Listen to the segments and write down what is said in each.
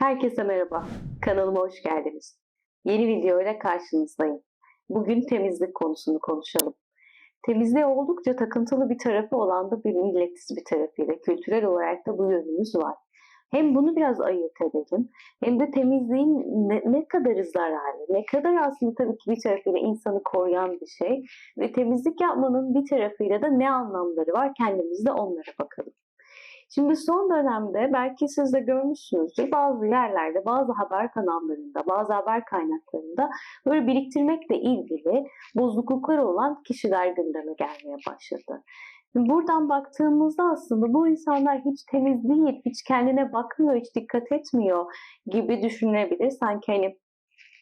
Herkese merhaba. Kanalıma hoş geldiniz. Yeni video ile karşınızdayım. Bugün temizlik konusunu konuşalım. Temizliğe oldukça takıntılı bir tarafı olan da bir milletiz bir tarafıyla. Kültürel olarak da bu yönümüz var. Hem bunu biraz ayırt edelim hem de temizliğin ne, ne kadarı zararlı, ne kadar aslında tabii ki bir tarafıyla insanı koruyan bir şey ve temizlik yapmanın bir tarafıyla da ne anlamları var kendimizde onlara bakalım. Şimdi son dönemde belki siz de görmüşsünüzdür bazı yerlerde, bazı haber kanallarında, bazı haber kaynaklarında böyle biriktirmekle ilgili bozuklukları olan kişiler gündeme gelmeye başladı. Buradan baktığımızda aslında bu insanlar hiç temiz değil, hiç kendine bakmıyor, hiç dikkat etmiyor gibi düşünülebilir. Sanki hani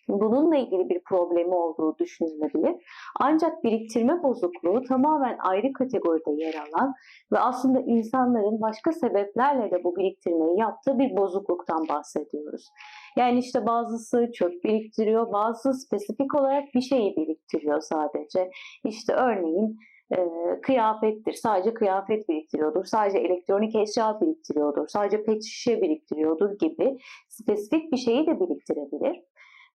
bununla ilgili bir problemi olduğu düşünülebilir. Ancak biriktirme bozukluğu tamamen ayrı kategoride yer alan ve aslında insanların başka sebeplerle de bu biriktirmeyi yaptığı bir bozukluktan bahsediyoruz. Yani işte bazısı çöp biriktiriyor, bazısı spesifik olarak bir şeyi biriktiriyor sadece. İşte örneğin e, kıyafettir. Sadece kıyafet biriktiriyordur. Sadece elektronik eşya biriktiriyordur. Sadece pet şişe biriktiriyordur gibi spesifik bir şeyi de biriktirebilir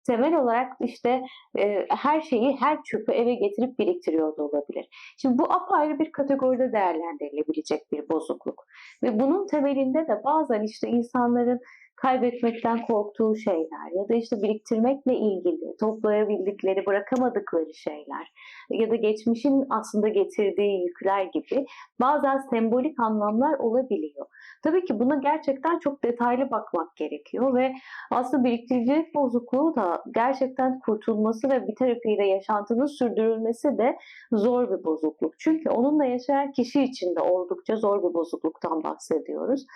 temel olarak işte e, her şeyi, her çöpü eve getirip biriktiriyor da olabilir. Şimdi bu apayrı bir kategoride değerlendirilebilecek bir bozukluk. Ve bunun temelinde de bazen işte insanların kaybetmekten korktuğu şeyler ya da işte biriktirmekle ilgili toplayabildikleri, bırakamadıkları şeyler ya da geçmişin aslında getirdiği yükler gibi bazen sembolik anlamlar olabiliyor. Tabii ki buna gerçekten çok detaylı bakmak gerekiyor ve aslında biriktiricilik bozukluğu da gerçekten kurtulması ve bir tarafıyla yaşantının sürdürülmesi de zor bir bozukluk. Çünkü onunla yaşayan kişi için de oldukça zor bir bozukluktan bahsediyoruz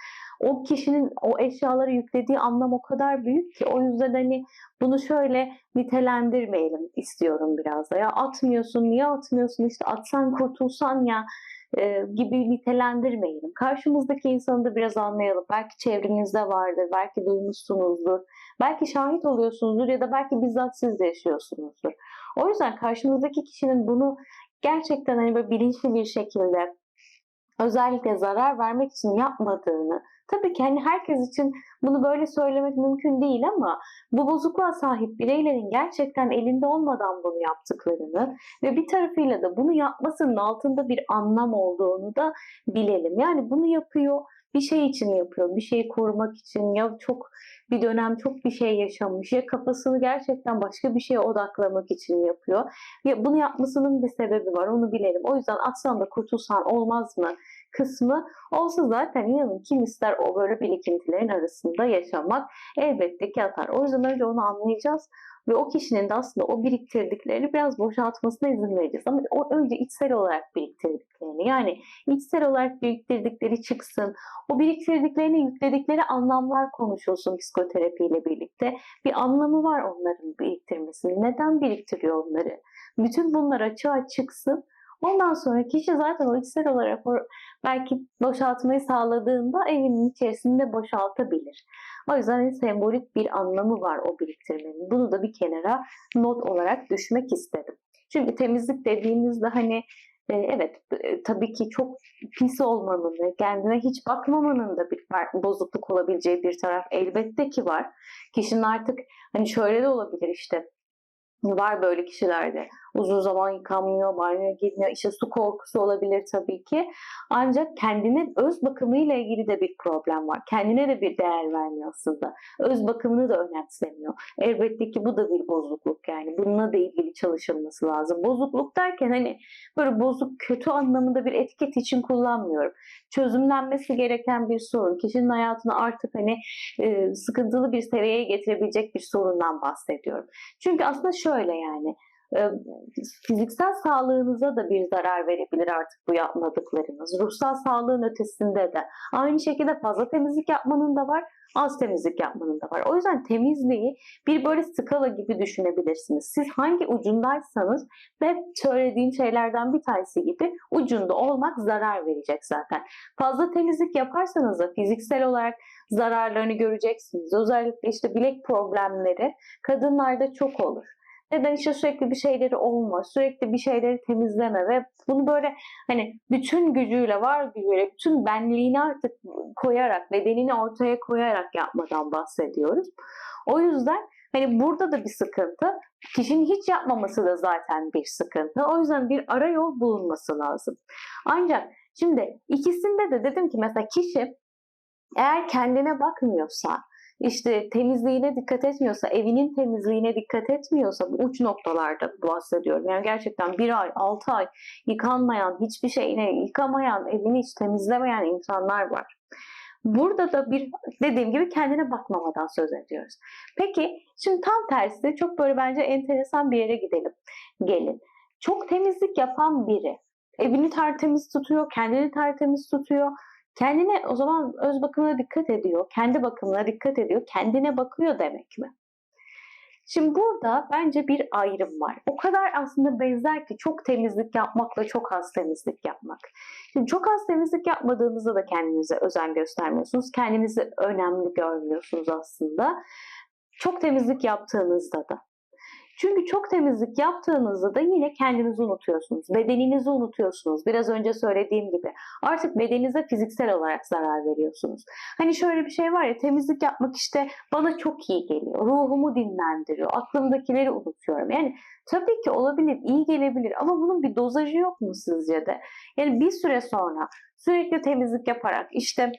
o kişinin o eşyaları yüklediği anlam o kadar büyük ki o yüzden hani bunu şöyle nitelendirmeyelim istiyorum biraz da. Ya atmıyorsun, niye atmıyorsun? İşte atsan kurtulsan ya e, gibi nitelendirmeyelim. Karşımızdaki insanı da biraz anlayalım. Belki çevrenizde vardır, belki duymuşsunuzdur, belki şahit oluyorsunuzdur ya da belki bizzat siz de yaşıyorsunuzdur. O yüzden karşımızdaki kişinin bunu gerçekten hani böyle bilinçli bir şekilde özellikle zarar vermek için yapmadığını, tabii ki hani herkes için bunu böyle söylemek mümkün değil ama bu bozukluğa sahip bireylerin gerçekten elinde olmadan bunu yaptıklarını ve bir tarafıyla da bunu yapmasının altında bir anlam olduğunu da bilelim. Yani bunu yapıyor, bir şey için yapıyor, bir şeyi korumak için ya çok bir dönem çok bir şey yaşamış ya kafasını gerçekten başka bir şeye odaklamak için yapıyor. Ya bunu yapmasının bir sebebi var onu bilelim. O yüzden atsan da kurtulsan olmaz mı kısmı olsa zaten inanın kim ister o böyle birikintilerin arasında yaşamak elbette ki atar. O yüzden önce onu anlayacağız ve o kişinin de aslında o biriktirdiklerini biraz boşaltmasına izin vereceğiz. Ama o önce içsel olarak biriktirdiklerini yani içsel olarak biriktirdikleri çıksın. O biriktirdiklerini yükledikleri anlamlar konuşulsun psikoterapiyle birlikte. Bir anlamı var onların biriktirmesinin. Neden biriktiriyor onları? Bütün bunlar açığa çıksın. Ondan sonra kişi zaten o içsel olarak o belki boşaltmayı sağladığında evinin içerisinde boşaltabilir. O yüzden sembolik bir anlamı var o biriktirmenin. Bunu da bir kenara not olarak düşmek istedim. Çünkü temizlik dediğimizde hani e, evet e, tabii ki çok pis olmanın ve kendine hiç bakmamanın da bir bozukluk olabileceği bir taraf elbette ki var. Kişinin artık hani şöyle de olabilir işte Var böyle kişilerde. Uzun zaman yıkanmıyor, banyoya girmiyor. İşte su korkusu olabilir tabii ki. Ancak kendine öz bakımıyla ilgili de bir problem var. Kendine de bir değer vermiyor aslında. Öz bakımını da önemsemiyor. Elbette ki bu da bir bozukluk yani. Bununla da ilgili çalışılması lazım. Bozukluk derken hani böyle bozuk, kötü anlamında bir etiket için kullanmıyorum. Çözümlenmesi gereken bir sorun. Kişinin hayatını artık hani e, sıkıntılı bir seviyeye getirebilecek bir sorundan bahsediyorum. Çünkü aslında şöyle yani fiziksel sağlığınıza da bir zarar verebilir artık bu yapmadıklarınız. Ruhsal sağlığın ötesinde de. Aynı şekilde fazla temizlik yapmanın da var, az temizlik yapmanın da var. O yüzden temizliği bir böyle skala gibi düşünebilirsiniz. Siz hangi ucundaysanız ve söylediğim şeylerden bir tanesi gibi ucunda olmak zarar verecek zaten. Fazla temizlik yaparsanız da fiziksel olarak zararlarını göreceksiniz. Özellikle işte bilek problemleri kadınlarda çok olur Neden işte sürekli bir şeyleri olma, sürekli bir şeyleri temizleme ve bunu böyle hani bütün gücüyle, var gücüyle, bütün benliğini artık koyarak, bedenini ortaya koyarak yapmadan bahsediyoruz. O yüzden hani burada da bir sıkıntı. Kişinin hiç yapmaması da zaten bir sıkıntı. O yüzden bir ara yol bulunması lazım. Ancak şimdi ikisinde de dedim ki mesela kişi eğer kendine bakmıyorsa, işte temizliğine dikkat etmiyorsa, evinin temizliğine dikkat etmiyorsa bu uç noktalarda bahsediyorum. Yani gerçekten bir ay, altı ay yıkanmayan, hiçbir şeyine yıkamayan, evini hiç temizlemeyen insanlar var. Burada da bir dediğim gibi kendine bakmamadan söz ediyoruz. Peki şimdi tam tersi çok böyle bence enteresan bir yere gidelim. Gelin. Çok temizlik yapan biri evini tertemiz tutuyor, kendini tertemiz tutuyor. Kendine o zaman öz bakımına dikkat ediyor, kendi bakımına dikkat ediyor, kendine bakıyor demek mi? Şimdi burada bence bir ayrım var. O kadar aslında benzer ki çok temizlik yapmakla çok az temizlik yapmak. Şimdi çok az temizlik yapmadığınızda da kendinize özen göstermiyorsunuz. Kendinizi önemli görmüyorsunuz aslında. Çok temizlik yaptığınızda da. Çünkü çok temizlik yaptığınızda da yine kendinizi unutuyorsunuz. Bedeninizi unutuyorsunuz. Biraz önce söylediğim gibi. Artık bedeninize fiziksel olarak zarar veriyorsunuz. Hani şöyle bir şey var ya temizlik yapmak işte bana çok iyi geliyor. Ruhumu dinlendiriyor. Aklımdakileri unutuyorum. Yani tabii ki olabilir, iyi gelebilir ama bunun bir dozajı yok mu sizce de? Yani bir süre sonra sürekli temizlik yaparak işte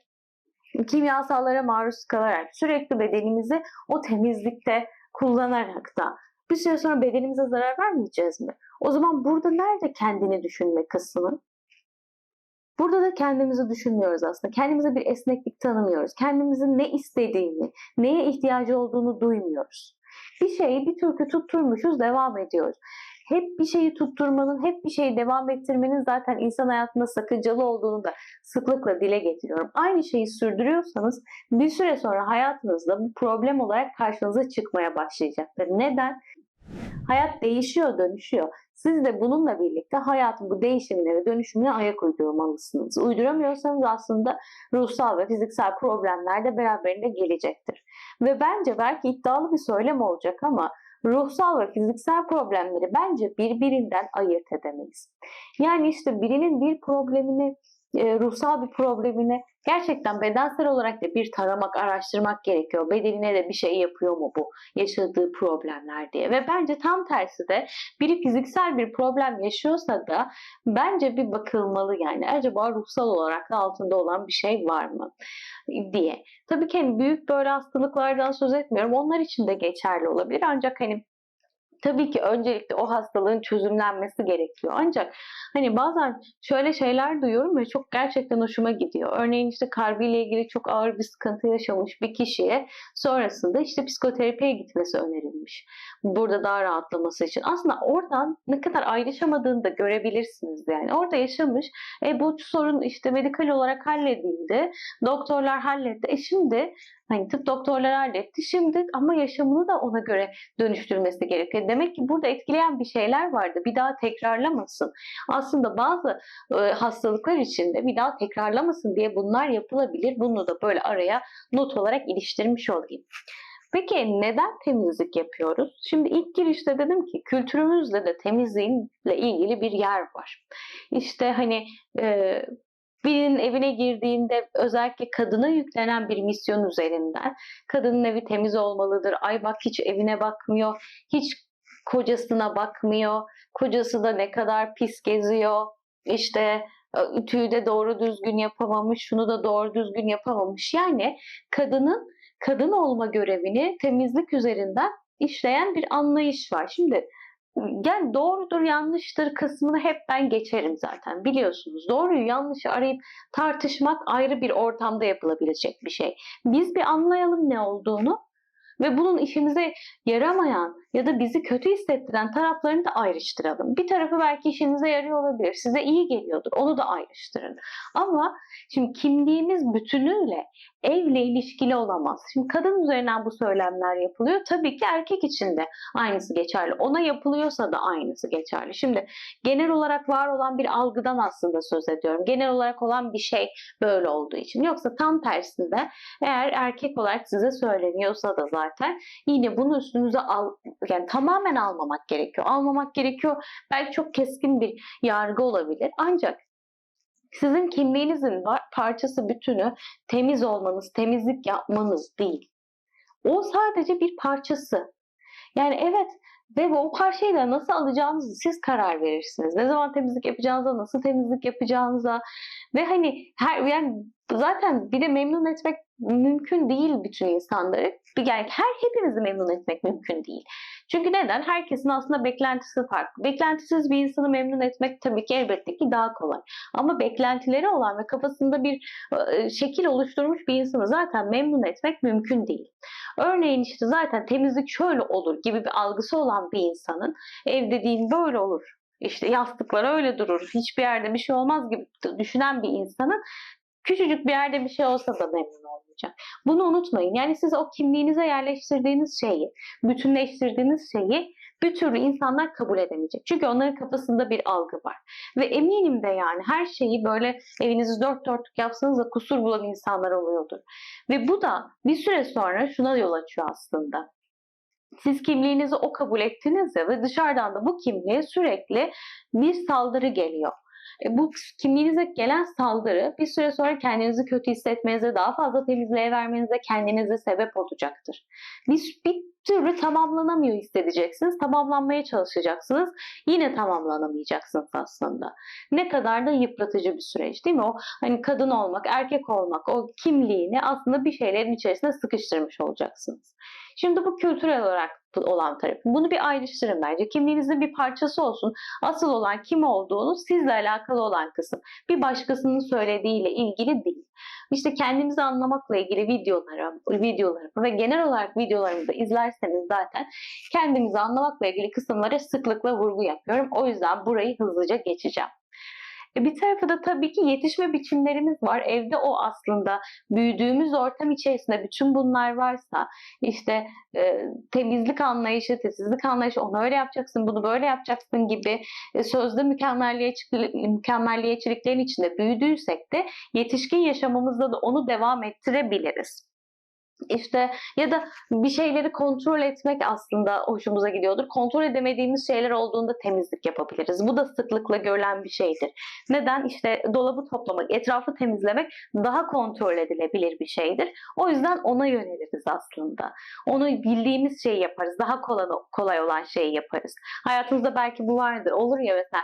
kimyasallara maruz kalarak sürekli bedenimizi o temizlikte kullanarak da bir süre sonra bedenimize zarar vermeyeceğiz mi? O zaman burada nerede kendini düşünme kısmı? Burada da kendimizi düşünmüyoruz aslında. Kendimize bir esneklik tanımıyoruz. Kendimizin ne istediğini, neye ihtiyacı olduğunu duymuyoruz. Bir şeyi bir türkü tutturmuşuz, devam ediyoruz hep bir şeyi tutturmanın, hep bir şeyi devam ettirmenin zaten insan hayatında sakıncalı olduğunu da sıklıkla dile getiriyorum. Aynı şeyi sürdürüyorsanız bir süre sonra hayatınızda bu problem olarak karşınıza çıkmaya başlayacaktır. Neden? Hayat değişiyor, dönüşüyor. Siz de bununla birlikte hayatın bu değişimine ve dönüşümüne ayak uydurmalısınız. Uyduramıyorsanız aslında ruhsal ve fiziksel problemler de beraberinde gelecektir. Ve bence belki iddialı bir söylem olacak ama ruhsal ve fiziksel problemleri bence birbirinden ayırt edemeyiz. Yani işte birinin bir problemini, e, ruhsal bir problemini gerçekten bedensel olarak da bir taramak, araştırmak gerekiyor. Bedenine de bir şey yapıyor mu bu yaşadığı problemler diye. Ve bence tam tersi de biri fiziksel bir problem yaşıyorsa da bence bir bakılmalı yani. Acaba ruhsal olarak da altında olan bir şey var mı diye. Tabii ki hani büyük böyle hastalıklardan söz etmiyorum. Onlar için de geçerli olabilir. Ancak hani tabii ki öncelikle o hastalığın çözümlenmesi gerekiyor. Ancak hani bazen şöyle şeyler duyuyorum ve çok gerçekten hoşuma gidiyor. Örneğin işte kalbiyle ilgili çok ağır bir sıkıntı yaşamış bir kişiye sonrasında işte psikoterapiye gitmesi önerilmiş. Burada daha rahatlaması için. Aslında oradan ne kadar ayrışamadığını da görebilirsiniz yani. Orada yaşamış. E bu sorun işte medikal olarak halledildi. Doktorlar halletti. E şimdi Hani tıp doktorları halletti. Şimdi ama yaşamını da ona göre dönüştürmesi gerekiyor. Demek ki burada etkileyen bir şeyler vardı. Bir daha tekrarlamasın. Aslında bazı e, hastalıklar içinde bir daha tekrarlamasın diye bunlar yapılabilir. Bunu da böyle araya not olarak iliştirmiş olayım. Peki neden temizlik yapıyoruz? Şimdi ilk girişte dedim ki kültürümüzde de temizliğinle ilgili bir yer var. İşte hani e, birinin evine girdiğinde özellikle kadına yüklenen bir misyon üzerinden kadının evi temiz olmalıdır. Ay bak hiç evine bakmıyor, hiç kocasına bakmıyor. Kocası da ne kadar pis geziyor. İşte e, ütüyü de doğru düzgün yapamamış, şunu da doğru düzgün yapamamış. Yani kadının kadın olma görevini temizlik üzerinden işleyen bir anlayış var. Şimdi yani doğrudur yanlıştır kısmını hep ben geçerim zaten biliyorsunuz. Doğruyu yanlışı arayıp tartışmak ayrı bir ortamda yapılabilecek bir şey. Biz bir anlayalım ne olduğunu ve bunun işimize yaramayan ya da bizi kötü hissettiren taraflarını da ayrıştıralım. Bir tarafı belki işinize yarıyor olabilir, size iyi geliyordur, onu da ayrıştırın. Ama şimdi kimliğimiz bütünüyle evle ilişkili olamaz. Şimdi kadın üzerinden bu söylemler yapılıyor. Tabii ki erkek için de aynısı geçerli. Ona yapılıyorsa da aynısı geçerli. Şimdi genel olarak var olan bir algıdan aslında söz ediyorum. Genel olarak olan bir şey böyle olduğu için. Yoksa tam tersinde eğer erkek olarak size söyleniyorsa da zaten yine bunu üstünüze al, yani tamamen almamak gerekiyor. Almamak gerekiyor. Belki çok keskin bir yargı olabilir. Ancak sizin kimliğinizin parçası bütünü temiz olmanız, temizlik yapmanız değil. O sadece bir parçası. Yani evet ve o parçayı da nasıl alacağınızı siz karar verirsiniz. Ne zaman temizlik yapacağınıza, nasıl temizlik yapacağınıza ve hani her yani zaten bir de memnun etmek mümkün değil bütün insanları. Yani her hepimizi memnun etmek mümkün değil. Çünkü neden? Herkesin aslında beklentisi farklı. Beklentisiz bir insanı memnun etmek tabii ki elbette ki daha kolay. Ama beklentileri olan ve kafasında bir şekil oluşturmuş bir insanı zaten memnun etmek mümkün değil. Örneğin işte zaten temizlik şöyle olur gibi bir algısı olan bir insanın ev dediğin böyle olur. İşte yastıklar öyle durur. Hiçbir yerde bir şey olmaz gibi düşünen bir insanın küçücük bir yerde bir şey olsa da memnun olmayacak. Bunu unutmayın. Yani siz o kimliğinize yerleştirdiğiniz şeyi, bütünleştirdiğiniz şeyi bir türlü insanlar kabul edemeyecek. Çünkü onların kafasında bir algı var. Ve eminim de yani her şeyi böyle evinizi dört dörtlük yapsanız da kusur bulan insanlar oluyordur. Ve bu da bir süre sonra şuna yol açıyor aslında. Siz kimliğinizi o kabul ettinizse ve dışarıdan da bu kimliğe sürekli bir saldırı geliyor. E, bu kimliğinize gelen saldırı bir süre sonra kendinizi kötü hissetmenize, daha fazla temizliğe vermenize kendinize sebep olacaktır. Bir, bir türlü tamamlanamıyor hissedeceksiniz. Tamamlanmaya çalışacaksınız. Yine tamamlanamayacaksınız aslında. Ne kadar da yıpratıcı bir süreç değil mi? O hani kadın olmak, erkek olmak, o kimliğini aslında bir şeylerin içerisine sıkıştırmış olacaksınız. Şimdi bu kültürel olarak olan tarafı. Bunu bir ayrıştırın bence. Kimliğinizin bir parçası olsun. Asıl olan kim olduğunu sizle alakalı olan kısım. Bir başkasının söylediğiyle ilgili değil. İşte kendimizi anlamakla ilgili videolarım, videolarımı ve genel olarak videolarımı da izlerseniz zaten kendimizi anlamakla ilgili kısımlara sıklıkla vurgu yapıyorum. O yüzden burayı hızlıca geçeceğim. E, bir tarafı da tabii ki yetişme biçimlerimiz var. Evde o aslında büyüdüğümüz ortam içerisinde bütün bunlar varsa işte e, temizlik anlayışı, titizlik anlayışı onu öyle yapacaksın, bunu böyle yapacaksın gibi e, sözde mükemmelliyetçilik, mükemmelliyetçiliklerin içinde büyüdüysek de yetişkin yaşamımızda da onu devam ettirebiliriz. İşte ya da bir şeyleri kontrol etmek aslında hoşumuza gidiyordur. Kontrol edemediğimiz şeyler olduğunda temizlik yapabiliriz. Bu da sıklıkla görülen bir şeydir. Neden? İşte dolabı toplamak, etrafı temizlemek daha kontrol edilebilir bir şeydir. O yüzden ona yöneliriz aslında. Onu bildiğimiz şeyi yaparız. Daha kolay, kolay olan şeyi yaparız. Hayatınızda belki bu vardır. Olur ya mesela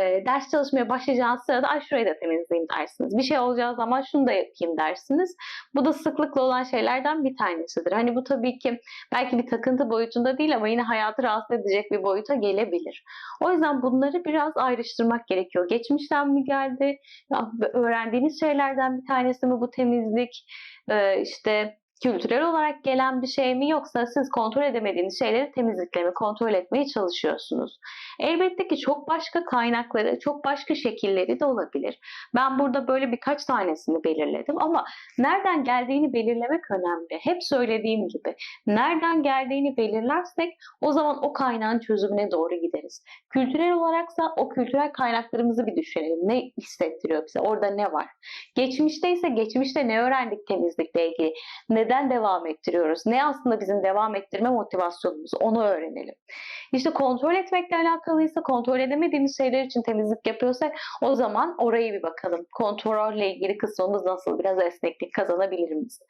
e, ders çalışmaya başlayacağınız sırada ay şurayı da temizleyeyim dersiniz. Bir şey olacağı zaman şunu da yapayım dersiniz. Bu da sıklıkla olan şeylerden şeylerden bir tanesidir. Hani bu tabii ki belki bir takıntı boyutunda değil ama yine hayatı rahatsız edecek bir boyuta gelebilir. O yüzden bunları biraz ayrıştırmak gerekiyor. Geçmişten mi geldi? Öğrendiğiniz şeylerden bir tanesi mi bu temizlik? Ee, işte kültürel olarak gelen bir şey mi yoksa siz kontrol edemediğiniz şeyleri temizlikle mi kontrol etmeye çalışıyorsunuz? Elbette ki çok başka kaynakları, çok başka şekilleri de olabilir. Ben burada böyle birkaç tanesini belirledim ama nereden geldiğini belirlemek önemli. Hep söylediğim gibi nereden geldiğini belirlersek o zaman o kaynağın çözümüne doğru gideriz. Kültürel olaraksa o kültürel kaynaklarımızı bir düşünelim. Ne hissettiriyor bize? Orada ne var? Geçmişte ise geçmişte ne öğrendik temizlikle ilgili? Neden neden devam ettiriyoruz? Ne aslında bizim devam ettirme motivasyonumuz? Onu öğrenelim. İşte kontrol etmekle alakalıysa, kontrol edemediğimiz şeyler için temizlik yapıyorsak o zaman orayı bir bakalım. Kontrolle ilgili kısmımız nasıl? Biraz esneklik kazanabilir miyiz?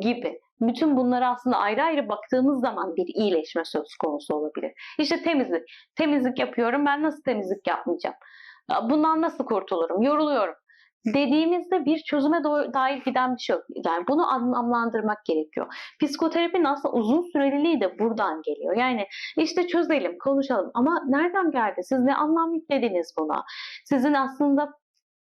Gibi. Bütün bunlara aslında ayrı ayrı baktığımız zaman bir iyileşme söz konusu olabilir. İşte temizlik. Temizlik yapıyorum. Ben nasıl temizlik yapmayacağım? Bundan nasıl kurtulurum? Yoruluyorum dediğimizde bir çözüme dair giden bir şey yok. Yani bunu anlamlandırmak gerekiyor. Psikoterapi aslında uzun süreliliği de buradan geliyor. Yani işte çözelim, konuşalım ama nereden geldi? Siz ne anlam yüklediniz buna? Sizin aslında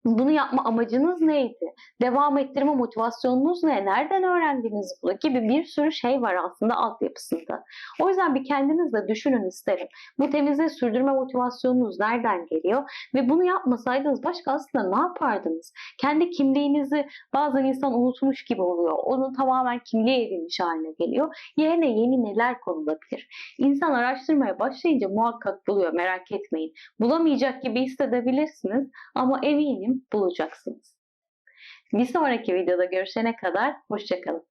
bunu yapma amacınız neydi? Devam ettirme motivasyonunuz ne? Nereden öğrendiniz bunu? Gibi bir sürü şey var aslında altyapısında. O yüzden bir kendinizle düşünün isterim. Bu temizliği sürdürme motivasyonunuz nereden geliyor? Ve bunu yapmasaydınız başka aslında ne yapardınız? Kendi kimliğinizi bazen insan unutmuş gibi oluyor. Onu tamamen kimliğe edilmiş haline geliyor. Yerine yeni neler konulabilir? İnsan araştırmaya başlayınca muhakkak buluyor merak etmeyin. Bulamayacak gibi hissedebilirsiniz ama eminim bulacaksınız. Bir sonraki videoda görüşene kadar hoşçakalın.